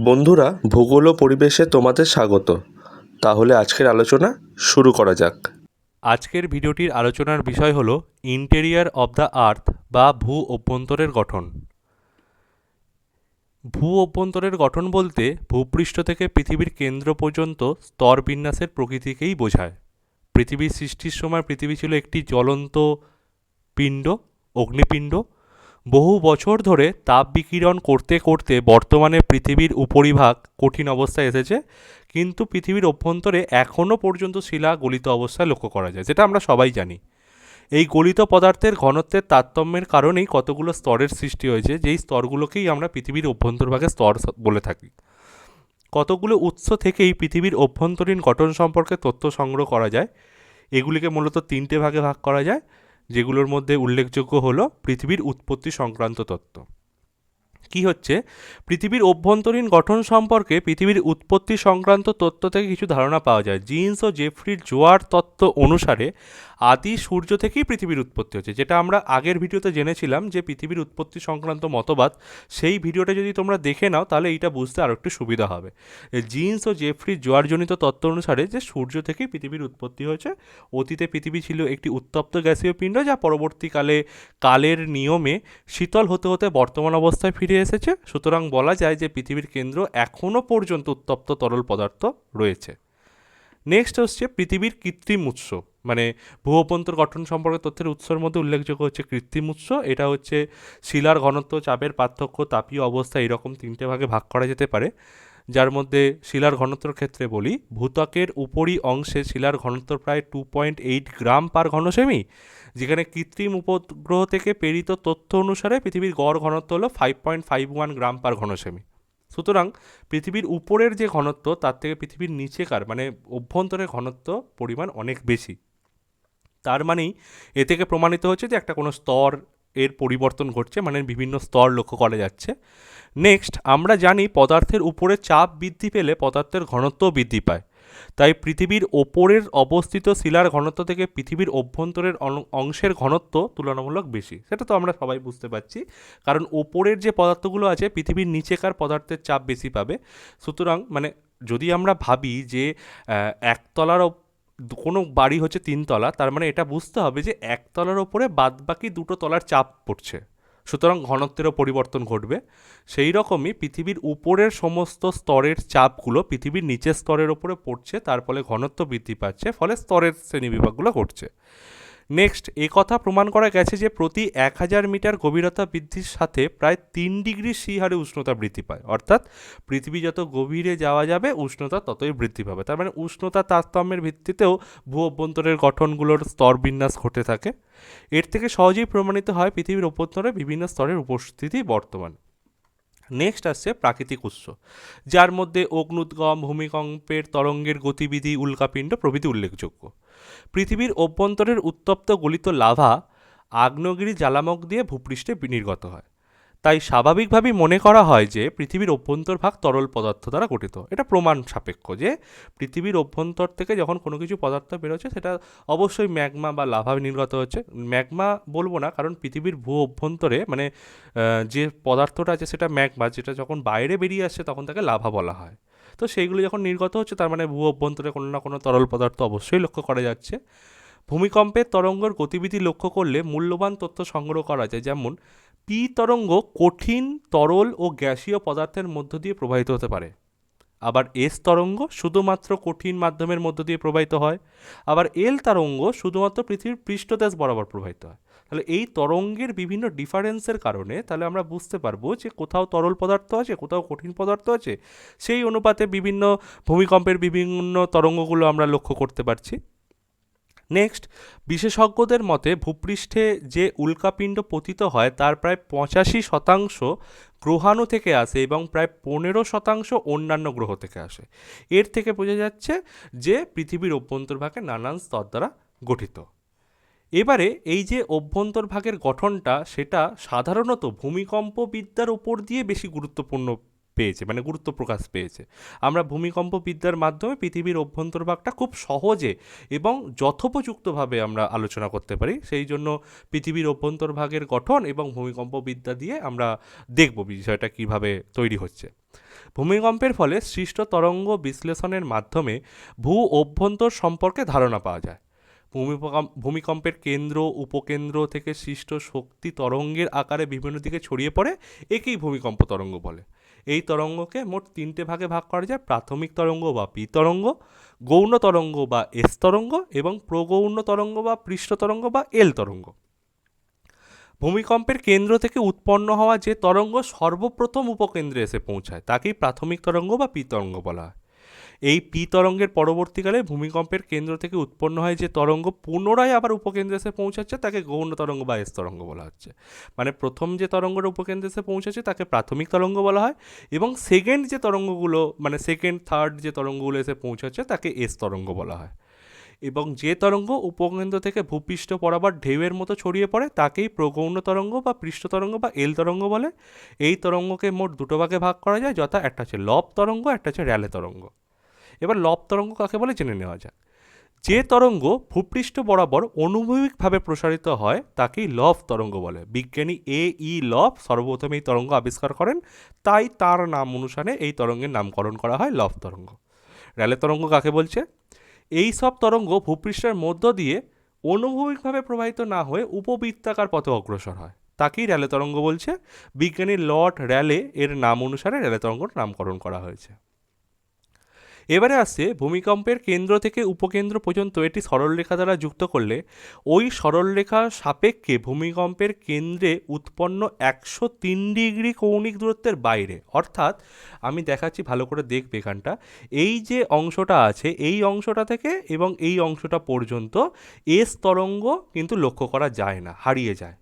বন্ধুরা, ভূগোল ও পরিবেশে তোমাদের স্বাগত। তাহলে আজকের আলোচনা শুরু করা যাক। আজকের ভিডিওটির আলোচনার বিষয় হল ইন্টেরিয়ার অব দ্য আর্থ বা ভূ অভ্যন্তরের গঠন। ভূ অভ্যন্তরের গঠন বলতে ভূপৃষ্ঠ থেকে পৃথিবীর কেন্দ্র পর্যন্ত স্তর বিন্যাসের প্রকৃতিকেই বোঝায়। পৃথিবীর সৃষ্টির সময় পৃথিবী ছিল একটি জ্বলন্ত পিণ্ড, অগ্নিপিণ্ড বহু বছর ধরে তাপ বিকিরণ করতে করতে বর্তমানে পৃথিবীর উপরিভাগ কঠিন অবস্থায় এসেছে, কিন্তু পৃথিবীর অভ্যন্তরে এখনও পর্যন্ত শিলা গলিত অবস্থায় লক্ষ্য করা যায়, যেটা আমরা সবাই জানি। এই গলিত পদার্থের ঘনত্বের তারতম্যের কারণেই কতগুলো স্তরের সৃষ্টি হয়েছে, যেই স্তরগুলোকেই আমরা পৃথিবীর অভ্যন্তরভাগে স্তর বলে থাকি। কতগুলো উৎস থেকেই পৃথিবীর অভ্যন্তরীণ গঠন সম্পর্কে তথ্য সংগ্রহ করা যায়, এগুলিকে মূলত তিনটে ভাগে ভাগ করা যায়। যেগুলোর মধ্যে উল্লেখযোগ্য হল পৃথিবীর উৎপত্তি সংক্রান্ত তত্ত্ব। কি হচ্ছে? পৃথিবীর অভ্যন্তরীণ গঠন সম্পর্কে পৃথিবীর উৎপত্তি সংক্রান্ত তথ্য থেকে কিছু ধারণা পাওয়া যায়। জিন্স ও জেফ্রির জোয়ার তত্ত্ব অনুসারে আদি সূর্য থেকেই পৃথিবীর উৎপত্তি হচ্ছে। যেটা আমরা আগের ভিডিওতে জেনেছিলাম যে পৃথিবীর উৎপত্তি সংক্রান্ত মতবাদ, সেই ভিডিওটা যদি তোমরা দেখে নাও, তাহলে এইটা বুঝতে আরও একটু সুবিধা হবে। জিন্স ও জেফ্রির জোয়ারজনিত তত্ত্ব অনুসারে যে সূর্য থেকেই পৃথিবীর উৎপত্তি হয়েছে, অতীতে পৃথিবী ছিল একটি উত্তপ্ত গ্যাসীয় পিণ্ড, যা পরবর্তীকালে কালের নিয়মে শীতল হতে হতে বর্তমান অবস্থায় ফিরে এসেছে। সুতরাং বলা যায় যে পৃথিবীর কেন্দ্র এখনও পর্যন্ত উত্তপ্ত তরল পদার্থ রয়েছে। নেক্সট হচ্ছে পৃথিবীর কৃত্রিম উৎস। মানে ভূ অভ্যন্তর গঠন সম্পর্কে তথ্যের উৎসের মধ্যে উল্লেখযোগ্য হচ্ছে কৃত্রিম উৎস। এটা হচ্ছে শিলার ঘনত্ব, চাপের পার্থক্য, তাপীয় অবস্থা এরকম তিনটে ভাগে ভাগ করা যেতে পারে। যার মধ্যে শিলার ঘনত্বর ক্ষেত্রে বলি, ভূত্বকের উপরি অংশে শিলার ঘনত্ব প্রায় two point eight gram per ঘনসেমি যেখানে কৃত্রিম উপগ্রহ থেকে প্রেরিত তথ্য অনুসারে পৃথিবীর গড় ঘনত্ব হলো five point five one gram per ঘনসেমি সুতরাং পৃথিবীর উপরের যে ঘনত্ব, তার থেকে পৃথিবীর নিচেকার মানে অভ্যন্তরের ঘনত্ব পরিমাণ অনেক বেশি। তার মানেই এ থেকে প্রমাণিত হচ্ছে যে একটা কোনো স্তর এর পরিবর্তন ঘটছে মানে বিভিন্ন স্তর লক্ষ্য করা যাচ্ছে। নেক্সট আমরা জানি পদার্থের উপরে চাপ বৃদ্ধি পেলে পদার্থের ঘনত্বও বৃদ্ধি পায়। তাই পৃথিবীর ওপরের অবস্থিত শিলার ঘনত্ব থেকে পৃথিবীর অভ্যন্তরের অংশের ঘনত্ব তুলনামূলক বেশি। সেটা তো আমরা সবাই বুঝতে পারছি। কারণ ওপরের যে পদার্থগুলো আছে, পৃথিবীর নিচেকার পদার্থের চাপ বেশি পাবে। সুতরাং মানে যদি আমরা ভাবি যে একতলার কোনো বাড়ি হচ্ছে তিনতলা, তার মানে এটা বুঝতে হবে যে একতলার ওপরে বাদবাকি দুটো তলার চাপ পড়ছে। সুতরাং ঘনত্বেরও পরিবর্তন ঘটবে। সেই রকমই পৃথিবীর উপরের সমস্ত স্তরের চাপগুলো পৃথিবীর নিচের স্তরের ওপরে পড়ছে, তার ফলে ঘনত্ব বৃদ্ধি পাচ্ছে, ফলে স্তরের শ্রেণীবিভাগগুলো ঘটছে। নেক্সট এ কথা প্রমাণ করা গেছে যে প্রতি এক হাজার মিটার গভীরতা বৃদ্ধির সাথে প্রায় তিন ডিগ্রি সি হারে উষ্ণতা বৃদ্ধি পায়। অর্থাৎ পৃথিবী যত গভীরে যাওয়া যাবে, উষ্ণতা ততই বৃদ্ধি পাবে। তার মানে উষ্ণতা তারতম্যের ভিত্তিতেও ভূ অভ্যন্তরের গঠনগুলোর স্তর বিন্যাস ঘটে থাকে। এর থেকে সহজেই প্রমাণিত হয় পৃথিবীর অভ্যন্তরে বিভিন্ন স্তরের উপস্থিতি বর্তমান। নেক্সট আসছে প্রাকৃতিক উৎস, যার মধ্যে অগ্নুদ্গম, ভূমিকম্পের তরঙ্গের গতিবিধি, উল্কাপিণ্ড প্রভৃতি উল্লেখযোগ্য। পৃথিবীর অভ্যন্তরের উত্তপ্ত গলিত লাভা আগ্নেয়গিরি, জ্বালামক দিয়ে ভূপৃষ্ঠে নির্গত হয়। তাই স্বাভাবিকভাবেই মনে করা হয় যে পৃথিবীর অভ্যন্তরভাগ তরল পদার্থ দ্বারা গঠিত। এটা প্রমাণ সাপেক্ষ যে পৃথিবীর অভ্যন্তর থেকে যখন কোনো কিছু পদার্থ বেরোচ্ছে, সেটা অবশ্যই ম্যাগমা বা লাভা নির্গত হচ্ছে। ম্যাগমা বলব না, কারণ পৃথিবীর ভূ অভ্যন্তরে মানে যে পদার্থটা আছে সেটা ম্যাগমা, যেটা যখন বাইরে বেরিয়ে আসছে তখন তাকে লাভা বলা হয়। তো সেইগুলো যখন নির্গত হচ্ছে, তার মানে ভূ অভ্যন্তরে কোনো না কোনো তরল পদার্থ অবশ্যই লক্ষ্য করা যাচ্ছে। ভূমিকম্পের তরঙ্গর গতিবিধি লক্ষ্য করলে মূল্যবান তথ্য সংগ্রহ করা যায়। যেমন পি তরঙ্গ কঠিন, তরল ও গ্যাসীয় পদার্থের মধ্য দিয়ে প্রবাহিত হতে পারে। আবার এস তরঙ্গ শুধুমাত্র কঠিন মাধ্যমের মধ্য দিয়ে প্রবাহিত হয়। আবার এল তরঙ্গ শুধুমাত্র পৃথিবীর পৃষ্ঠদেশ বরাবর প্রবাহিত হয়। তাহলে এই তরঙ্গের বিভিন্ন ডিফারেন্সের কারণে তাহলে আমরা বুঝতে পারব যে কোথাও তরল পদার্থ আছে, কোথাও কঠিন পদার্থ আছে। সেই অনুপাতে বিভিন্ন ভূমিকম্পের বিভিন্ন তরঙ্গগুলো আমরা লক্ষ্য করতে পারছি। নেক্সট বিশেষজ্ঞদের মতে ভূপৃষ্ঠে যে উল্কাপিণ্ড পতিত হয়, তার প্রায় পঁচাশি শতাংশ গ্রহাণু থেকে আসে এবং প্রায় পনেরো শতাংশ অন্যান্য গ্রহ থেকে আসে। এর থেকে বোঝা যাচ্ছে যে পৃথিবীর অভ্যন্তরভাগে নানান স্তর দ্বারা গঠিত। এবারে এই যে অভ্যন্তরভাগের গঠনটা, সেটা সাধারণত ভূমিকম্প বিদ্যার উপর দিয়ে বেশি গুরুত্বপূর্ণ পেয়েছে মানে গুরুত্ব প্রকাশ পেয়েছে। আমরা ভূমিকম্প বিদ্যার মাধ্যমে পৃথিবীর অভ্যন্তরভাগটা খুব সহজে এবং যথোপযুক্তভাবে আমরা আলোচনা করতে পারি। সেই জন্য পৃথিবীর অভ্যন্তরভাগের গঠন এবং ভূমিকম্প বিদ্যা দিয়ে আমরা দেখব বিষয়টা কীভাবে তৈরি হচ্ছে। ভূমিকম্পের ফলে সৃষ্ট তরঙ্গ বিশ্লেষণের মাধ্যমে ভূ অভ্যন্তর সম্পর্কে ধারণা পাওয়া যায়। ভূমিকম্প ভূমিকম্পের কেন্দ্র, উপকেন্দ্র থেকে সৃষ্ট শক্তি তরঙ্গের আকারে বিভিন্ন দিকে ছড়িয়ে পড়ে, একেই ভূমিকম্প তরঙ্গ বলে। এই তরঙ্গকে মোট তিনটে ভাগে ভাগ করা যায়, প্রাথমিক তরঙ্গ বা পি তরঙ্গ, গৌণ তরঙ্গ বা এস তরঙ্গ এবং প্রগৌণ তরঙ্গ বা পৃষ্ঠ তরঙ্গ বা এল তরঙ্গ। ভূমিকম্পের কেন্দ্র থেকে উৎপন্ন হওয়া যে তরঙ্গ সর্বপ্রথম উপকেন্দ্রে এসে পৌঁছায়, তাকেই প্রাথমিক তরঙ্গ বা পি তরঙ্গ বলা হয়। এই পি তরঙ্গের পরবর্তীকালে ভূমিকম্পের কেন্দ্র থেকে উৎপন্ন হয় যে তরঙ্গ পুনরায় আবার উপকেন্দ্রে এসে পৌঁছাচ্ছে, তাকে গৌণ তরঙ্গ বা এস তরঙ্গ বলা হচ্ছে। মানে প্রথম যে তরঙ্গটা উপকেন্দ্রে এসে পৌঁছাচ্ছে, তাকে প্রাথমিক তরঙ্গ বলা হয় এবং সেকেন্ড যে তরঙ্গগুলো মানে সেকেন্ড থার্ড যে তরঙ্গগুলো এসে পৌঁছাচ্ছে, তাকে এস তরঙ্গ বলা হয়। এবং যে তরঙ্গ উপকেন্দ্র থেকে ভূপৃষ্ঠ বরাবর ঢেউয়ের মতো ছড়িয়ে পড়ে, তাকেই প্রগৌণ তরঙ্গ বা পৃষ্ঠ তরঙ্গ বা এল তরঙ্গ বলে। এই তরঙ্গকে মোট দুটো ভাগে ভাগ করা যায়, যথা একটা হচ্ছে লব তরঙ্গ, একটা হচ্ছে র্যালে তরঙ্গ। এবার লব তরঙ্গ কাকে বলে জেনে নেওয়া যাক। যে তরঙ্গ ভূপৃষ্ঠ বরাবর অনুভূমিকভাবে প্রসারিত হয়, তাকেই লব তরঙ্গ বলে। বিজ্ঞানী এ ই লব সর্বপ্রথম এই তরঙ্গ আবিষ্কার করেন, তাই তার নাম অনুসারে এই তরঙ্গের নামকরণ করা হয় লব তরঙ্গ। র্যালে তরঙ্গ কাকে বলছে? এই সব তরঙ্গ ভূপৃষ্ঠের মধ্য দিয়ে অনুভূমিকভাবে প্রবাহিত না হয়ে উপবৃত্তাকার পথে অগ্রসর হয়। তাকেই র্যালে তরঙ্গ বলছে। বিজ্ঞানী লর্ড র্যালে এর নাম অনুসারে র্যালে তরঙ্গর নামকরণ করা হয়েছে। এবারে আসছে ভূমিকম্পের কেন্দ্র থেকে উপকেন্দ্র পর্যন্ত। এটি সরলরেখা দ্বারা যুক্ত করলে ওই সরলরেখা সাপেক্ষে ভূমিকম্পের কেন্দ্রে উৎপন্ন একশো তিন ডিগ্রি কৌণিক দূরত্বের বাইরে। অর্থাৎ আমি দেখাচ্ছি, ভালো করে দেখবে এখানটা। এই যে অংশটা আছে, এই অংশটা থেকে এবং এই অংশটা পর্যন্ত এস তরঙ্গ কিন্তু লক্ষ্য করা যায় না, হারিয়ে যায়।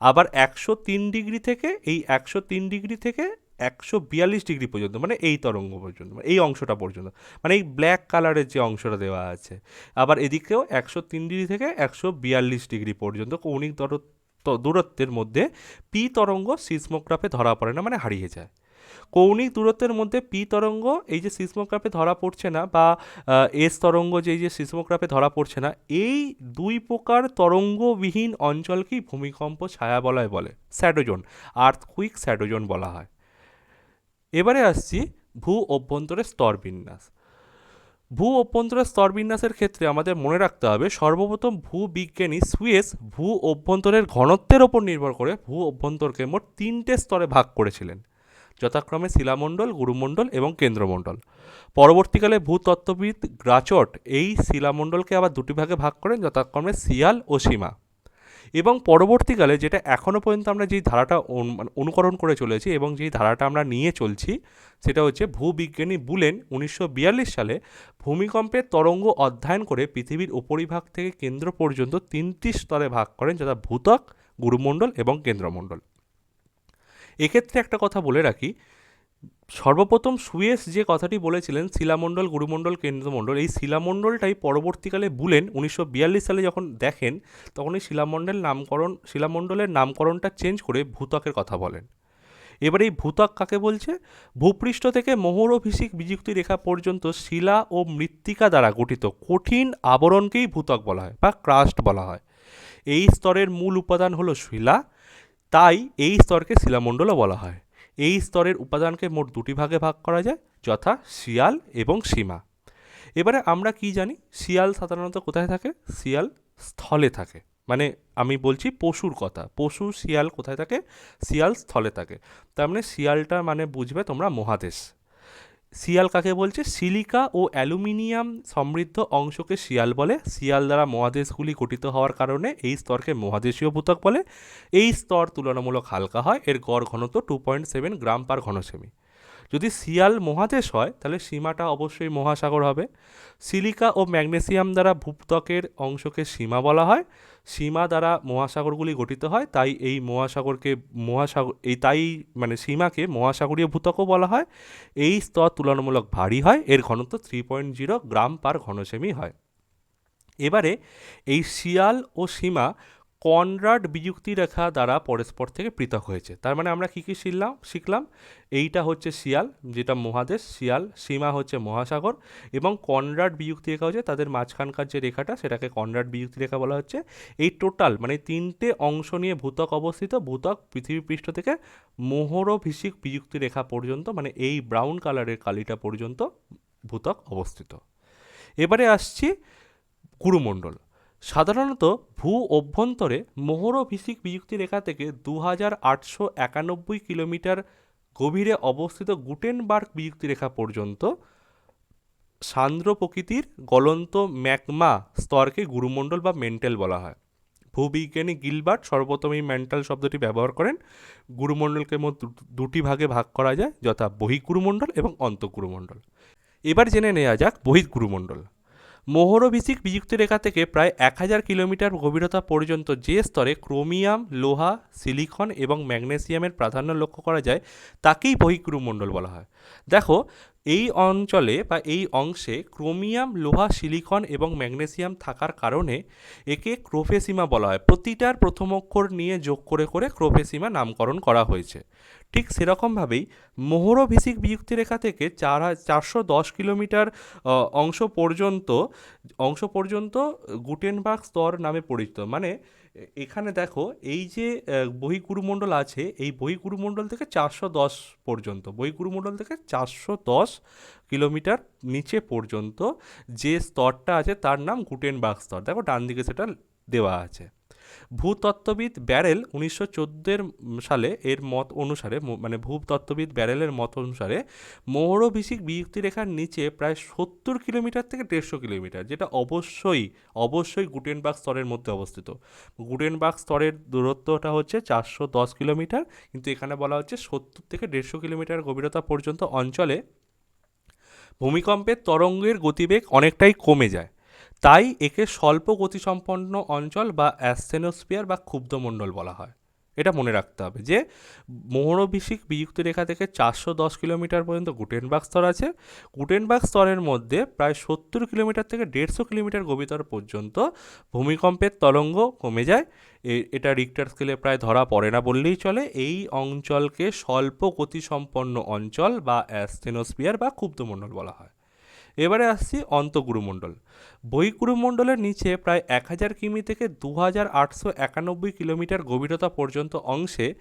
আবার একশো তিন ডিগ্রি থেকে, এই একশো তিন ডিগ্রি থেকে একশো বিয়াল্লিশ ডিগ্রি পর্যন্ত মানে এই তরঙ্গ পর্যন্ত মানে এই অংশটা পর্যন্ত মানে এই ব্ল্যাক কালারের যে অংশটা দেওয়া আছে। আবার এদিকেও একশো তিন ডিগ্রি থেকে একশো বিয়াল্লিশ ডিগ্রি পর্যন্ত কৌণিক দূরত্ব দূরত্বের মধ্যে পি তরঙ্গ সিসমোগ্রাফে ধরা পড়ে না মানে হারিয়ে যায়। কৌণিক দূরত্বের মধ্যে পি তরঙ্গ, এই যে সিসমোগ্রাফে ধরা পড়ছে না, বা এস তরঙ্গ যে, এই যে সিসমোগ্রাফে ধরা পড়ছে না, এই দুই প্রকার তরঙ্গবিহীন অঞ্চলকেই ভূমিকম্প ছায়াবলয় বলে, স্যাডোজোন আর্থকুইক স্যাডোজোন বলা হয়। এবারে আসছি ভূ অভ্যন্তরের স্তরবিন্যাস ভূ অভ্যন্তরের স্তরবিন্যাসের ক্ষেত্রে আমাদের মনে রাখতে হবে সর্বপ্রথম ভূবিজ্ঞানী সুয়েস ভূ অভ্যন্তরের ঘনত্বের ওপর নির্ভর করে ভূ অভ্যন্তরকে মোট তিনটে স্তরে ভাগ করেছিলেন। যথাক্রমে শিলামণ্ডল, গুরুমণ্ডল এবং কেন্দ্রমণ্ডল। পরবর্তীকালে ভূতত্ত্ববিদ গ্রাচট এই শিলামণ্ডলকে আবার দুটি ভাগে ভাগ করেন, যথাক্রমে সিয়াল ও সীমা। এবং পরবর্তীকালে যেটা এখনও পর্যন্ত আমরা যেই ধারাটা মানে অনুকরণ করে চলেছি এবং যেই ধারাটা আমরা নিয়ে চলছি, সেটা হচ্ছে ভূবিজ্ঞানী বুলেন উনিশশো বিয়াল্লিশ সালে ভূমিকম্পের তরঙ্গ অধ্যয়ন করে পৃথিবীর উপরিভাগ থেকে কেন্দ্র পর্যন্ত তিনটি স্তরে ভাগ করেন, যথা ভূতক, গুরুমণ্ডল এবং কেন্দ্রমণ্ডল। এক্ষেত্রে একটা কথা বলে রাখি সর্বপ্রথম সুয়েস যে কথাটি বলেছিলেন, শিলামণ্ডল, গুরুমণ্ডল, কেন্দ্রমণ্ডল, এই শিলামণ্ডলটাই পরবর্তীকালে বুলেন উনিশশো বিয়াল্লিশ সালে যখন দেখেন, তখন এই শিলামণ্ডল নামকরণ, শিলামণ্ডলের নামকরণটা চেঞ্জ করে ভূতকের কথা বলেন। এবার এই ভূতক কাকে বলছে? ভূপৃষ্ঠ থেকে মোহরভিষিক বিযুক্তি রেখা পর্যন্ত শিলা ও মৃত্তিকা দ্বারা গঠিত কঠিন আবরণকেই ভূতক বলা হয় বা ক্রাস্ট বলা হয়। এই স্তরের মূল উপাদান হলো শিলা, তাই এই স্তরকে শিলামণ্ডলও বলা হয়। এই স্তরের উপাদানকে মোট দুটি ভাগে ভাগ করা যায়, যথা শিয়াল এবং সীমা। এবারে আমরা কি জানি? শিয়াল সাধারণত কোথায় থাকে? শিয়াল স্থলে থাকে। মানে আমি বলছি পশুর কথা। পশু, শিয়াল কোথায় থাকে? শিয়াল স্থলে থাকে। তার মানে শিয়ালটা মানে বুঝবে তোমরা মহাদেশ। শিয়াল কাকে বলছে? সিলিকা ও অ্যালুমিনিয়াম সমৃদ্ধ অংশকে শিয়াল বলে। শিয়াল দ্বারা মহাদেশগুলি গঠিত হওয়ার কারণে এই স্তরকে মহাদেশীয় ভূতক বলে। এই স্তর তুলনামূলক হালকা হয়। এর গড় ঘনত্ব two point seven gram per ঘনসেমি যদি শিয়াল মহাদেশ হয়, তাহলে সীমাটা অবশ্যই মহাসাগর হবে। সিলিকা ও ম্যাগনেসিয়াম দ্বারা ভূত্বকের অংশকে সীমা বলা হয়। সীমা দ্বারা মহাসাগরগুলি গঠিত হয়, তাই এই মহাসাগরকে মহাসাগর, এই তাই মানে সীমাকে মহাসাগরীয় ভূত্বকও বলা হয়। এই স্তর তুলনামূলক ভারী হয়, এর ঘনত্ব three point zero gram per ঘনসেমি হয়। এবারে এই শিয়াল ও সীমা কনরাড বিযুক্তি রেখা দ্বারা পরস্পর থেকে পৃথক হয়েছে। তার মানে আমরা কী কী শিখলাম শিখলাম, এইটা হচ্ছে শিয়াল, যেটা মহাদেশ, শিয়াল, সীমা হচ্ছে মহাসাগর এবং কনরাড বিযুক্তি রেখা হচ্ছে তাদের মাঝখানকার যে রেখাটা, সেটাকে কনরাড বিযুক্তি রেখা বলা হচ্ছে। এই টোটাল মানে তিনটে অংশ নিয়ে ভূতক অবস্থিত, ভূতক পৃথিবী পৃষ্ঠ থেকে মোহরভিষিক বিযুক্তি রেখা পর্যন্ত মানে এই ব্রাউন কালারের কালিটা পর্যন্ত ভূতক অবস্থিত। এবারে আসছি গুরুমণ্ডল সাধারণত ভূ অভ্যন্তরে মোহরভিষিক বিযুক্তি রেখা থেকে দু হাজার আটশো একানব্বই কিলোমিটার গভীরে অবস্থিত গুটেনবার্গ বিযুক্তি রেখা পর্যন্ত সান্দ্র প্রকৃতির গলন্ত ম্যাকমা স্তরকে গুরুমণ্ডল বা মেন্টেল বলা হয়। ভূবিজ্ঞানী গিলবার্ট সর্বপ্রথম এই মেন্টাল শব্দটি ব্যবহার করেন। গুরুমণ্ডলকে মোট দুটি ভাগে ভাগ করা যায়, যথা বহিঃগুরুমণ্ডল এবং অন্তঃগুরুমণ্ডল। এবার জেনে নেওয়া যাক বহিঃগুরুমণ্ডল। মোহরভিষিক বিযুক্তি রেখা থেকে প্রায় এক হাজার কিলোমিটার গভীরতা পর্যন্ত যে স্তরে ক্রোমিয়াম, লোহা, সিলিকন এবং ম্যাগনেসিয়ামের প্রাধান্য লক্ষ্য করা যায়, তাকেই বহিঃগুরুমণ্ডল বলা হয়। দেখো, এই অঞ্চলে বা এই অংশে ক্রোমিয়াম, লোহা, সিলিকন এবং ম্যাগনেসিয়াম থাকার কারণে একে ক্রোফেসিমা বলা হয়। প্রতিটার প্রথম অক্ষর নিয়ে যোগ করে করে ক্রোফেসিমা নামকরণ করা হয়েছে। ঠিক সেরকমভাবেই মোহরভিষিক বিযুক্তি রেখা থেকে চার চারশো দশ কিলোমিটার অংশ পর্যন্ত অংশ পর্যন্ত গুটেনবার্গ স্তর নামে পরিচিত। মানে এখানে দেখো, এই যে বহিঃগুরুমণ্ডল আছে, এই বহিঃগুরুমণ্ডল থেকে চারশো দশ পর্যন্ত বহিঃগুরুমণ্ডল থেকে চারশো দশ কিলোমিটার নিচে পর্যন্ত যে স্তরটা আছে তার নাম গুটেনবার্গ স্তর। দেখো ডান দিকে সেটা দেওয়া আছে। ভূতত্ত্ববিদ ব্যারেল উনিশশো চোদ্দোর সালে এর মত অনুসারে মানে ভূতত্ত্ববিদ ব্যারেলের মত অনুসারে মৌরভিষিক বিযুক্তি রেখার নিচে প্রায় সত্তর কিলোমিটার থেকে দেড়শো কিলোমিটার, যেটা অবশ্যই অবশ্যই গুটেনবার্গ স্তরের মধ্যে অবস্থিত। গুটেনবার্গ স্তরের দূরত্বটা হচ্ছে চারশো দশ কিলোমিটার, কিন্তু এখানে বলা হচ্ছে সত্তর থেকে দেড়শো কিলোমিটার গভীরতা পর্যন্ত অঞ্চলে ভূমিকম্পের তরঙ্গের গতিবেগ অনেকটাই কমে যায়। তাই একে স্বল্প গতিসম্পন্ন অঞ্চল বা অ্যাসথেনোস্ফিয়ার বা ক্ষুব্ধমণ্ডল বলা হয়। এটা মনে রাখতে হবে যে মোহরভিষিক বিযুক্ত রেখা থেকে চারশো দশ কিলোমিটার পর্যন্ত গুটেনবার্গ স্তর আছে। গুটেনবার্গ স্তরের মধ্যে প্রায় সত্তর কিলোমিটার থেকে দেড়শো কিলোমিটার গভীরতা পর্যন্ত ভূমিকম্পের তরঙ্গ কমে যায়। এটা রিক্টার স্কেলে প্রায় ধরা পড়ে না বললেই চলে। এই অঞ্চলকে স্বল্প গতিসম্পন্ন অঞ্চল বা অ্যাসথেনোস্ফিয়ার বা ক্ষুব্ধমণ্ডল বলা হয়। এবারে আসছি অন্তগুরুমণ্ডল। বহিগুরুমণ্ডলের নিচে প্রায় এক হাজার কিমি থেকে দু হাজার আটশো একানব্বই কিলোমিটার গভীরতা পর্যন্ত অংশে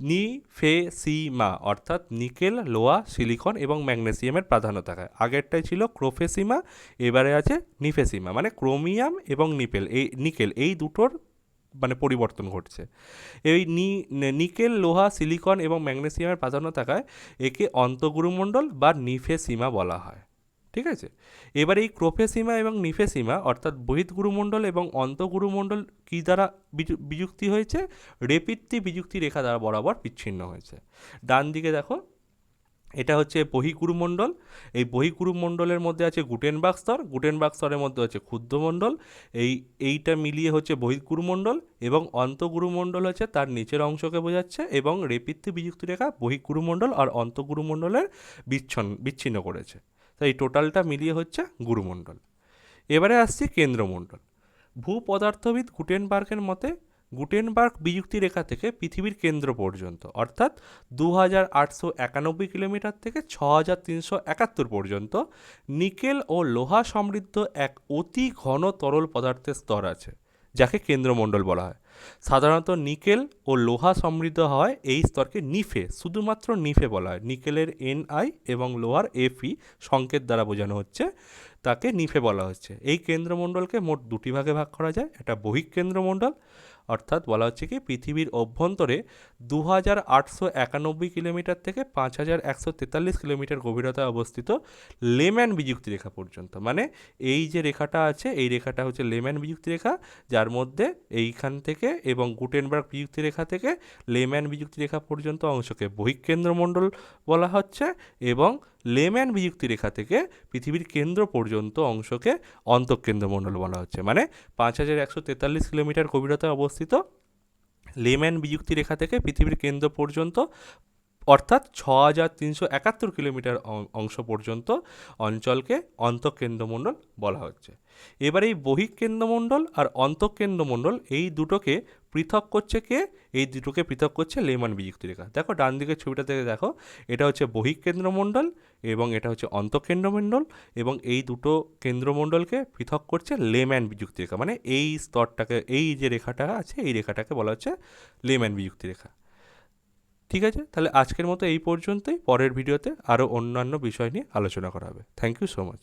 নি, ফে নিফেসিমা অর্থাৎ নিকেল, লোহা, সিলিকন এবং ম্যাগনেসিয়ামের প্রাধান্য থাকে। আগেরটাই ছিল ক্রোফেসিমা, এবারে আছে নিফেসিমা মানে ক্রোমিয়াম এবং নিপেল। এই নিকেল, এই দুটোর মানে পরিবর্তন ঘটছে। এই নি, নিকেল, লোহা, সিলিকন এবং ম্যাগনেসিয়ামের প্রাধান্য থাকায় একে অন্তগুরুমণ্ডল বা নিফেসিমা বলা হয়। ঠিক আছে? এবার এই ক্রোফেসিমা এবং নিফেসিমা, অর্থাৎ বহিৎগুরুমণ্ডল এবং অন্তগুরুমণ্ডল কী দ্বারা বিযুক্তি হয়েছে? রেপিত্তি বিযুক্তি রেখা দ্বারা বরাবর বিচ্ছিন্ন হয়েছে। ডান দিকে দেখো, এটা হচ্ছে বহিগুরুমণ্ডল এই বহিগুরুমণ্ডলের মধ্যে আছে গুটেনবার্গ স্তর, গুটেনবার্গ স্তরের মধ্যে আছে ক্ষুদ্রমণ্ডল। এই, এইটা মিলিয়ে হচ্ছে বহিগুরুমণ্ডল এবং অন্তগুরুমণ্ডল হচ্ছে তার নিচের অংশকে বোঝাচ্ছে এবং রেপিত্তি বিযুক্তি রেখা বহিগুরুমণ্ডল আর অন্তগুরুমণ্ডলের বিচ্ছন্ন, বিচ্ছিন্ন করেছে। তাই টোটালটা মিলিয়ে হচ্ছে গুরুমণ্ডল। এবারে আসছি কেন্দ্রমণ্ডল। ভূপদার্থবিদ গুটেনবার্গের মতে গুটেনবার্গ বিযুক্তি রেখা থেকে পৃথিবীর কেন্দ্র পর্যন্ত, অর্থাৎ দু হাজার আটশো একানব্বই কিলোমিটার থেকে ছ হাজার তিনশো একাত্তর পর্যন্ত নিকেল ও লোহা সমৃদ্ধ এক অতি ঘন তরল পদার্থের স্তর আছে। যাকে কেন্দ্রমণ্ডল বলা হয়। সাধারণত নিকেল ও লোহা সমৃদ্ধ হয় এই স্তরকে নিফে, শুধুমাত্র নিফে বলা হয়। নিকেলের এনআই এবং লোহার এফই সংকেত দ্বারা বোঝানো হচ্ছে, তাকে নিফে বলা হচ্ছে। এই কেন্দ্রমণ্ডলকে মোট দুটি ভাগে ভাগ করা যায়, একটা বহিঃকেন্দ্রমণ্ডল অর্থাৎ বলা হচ্ছে কি, পৃথিবীর অভ্যন্তরে দু হাজার আটশো একানব্বই কিলোমিটার থেকে পাঁচ হাজার একশো তেতাল্লিশ কিলোমিটার গভীরতায় অবস্থিত লেম্যান বিযুক্তি রেখা পর্যন্ত। মানে এই যে রেখাটা আছে, এই রেখাটা হচ্ছে লেম্যান বিযুক্তি রেখা, যার মধ্যে এইখান থেকে এবং গুটেনবার্গ বিযুক্তি রেখা থেকে লেম্যান বিযুক্তি রেখা পর্যন্ত অংশকে বহিঃকেন্দ্রমণ্ডল বলা হচ্ছে এবং লেম্যান বিযুক্তি রেখা থেকে পৃথিবীর কেন্দ্র পর্যন্ত অংশকে অন্তঃকেন্দ্রমণ্ডল বলা হচ্ছে। মানে পাঁচ হাজার একশো তেতাল্লিশ কিলোমিটার গভীরতায় অবস্থিত লেম্যান বিযুক্তি রেখা থেকে পৃথিবীর কেন্দ্র পর্যন্ত, অর্থাৎ ছ হাজার তিনশো একাত্তর কিলোমিটার অংশ পর্যন্ত অঞ্চলকে অন্তঃকেন্দ্রমণ্ডল বলা হচ্ছে। এবার এই বহিঃকেন্দ্রমণ্ডল আর অন্তঃকেন্দ্রমণ্ডল এই দুটোকে পৃথক করছে কে? এই দুটোকে পৃথক করছে লেমান বিযুক্তি রেখা। দেখো, ডান দিকের ছবিটা থেকে দেখো, এটা হচ্ছে বহিঃকেন্দ্রমণ্ডল এবং এটা হচ্ছে অন্তঃকেন্দ্রমণ্ডল এবং এই দুটো কেন্দ্রমণ্ডলকে পৃথক করছে লেম্যান বিযুক্তি রেখা। মানে এই স্তরটাকে, এই যে রেখাটা আছে, এই রেখাটাকে বলা হচ্ছে লেম্যান বিযুক্তি রেখা। ঠিক আছে? তাহলে আজকের মতো এই পর্যন্তই। পরের ভিডিওতে আরও অন্যান্য বিষয় নিয়ে আলোচনা করা হবে। Thank you so much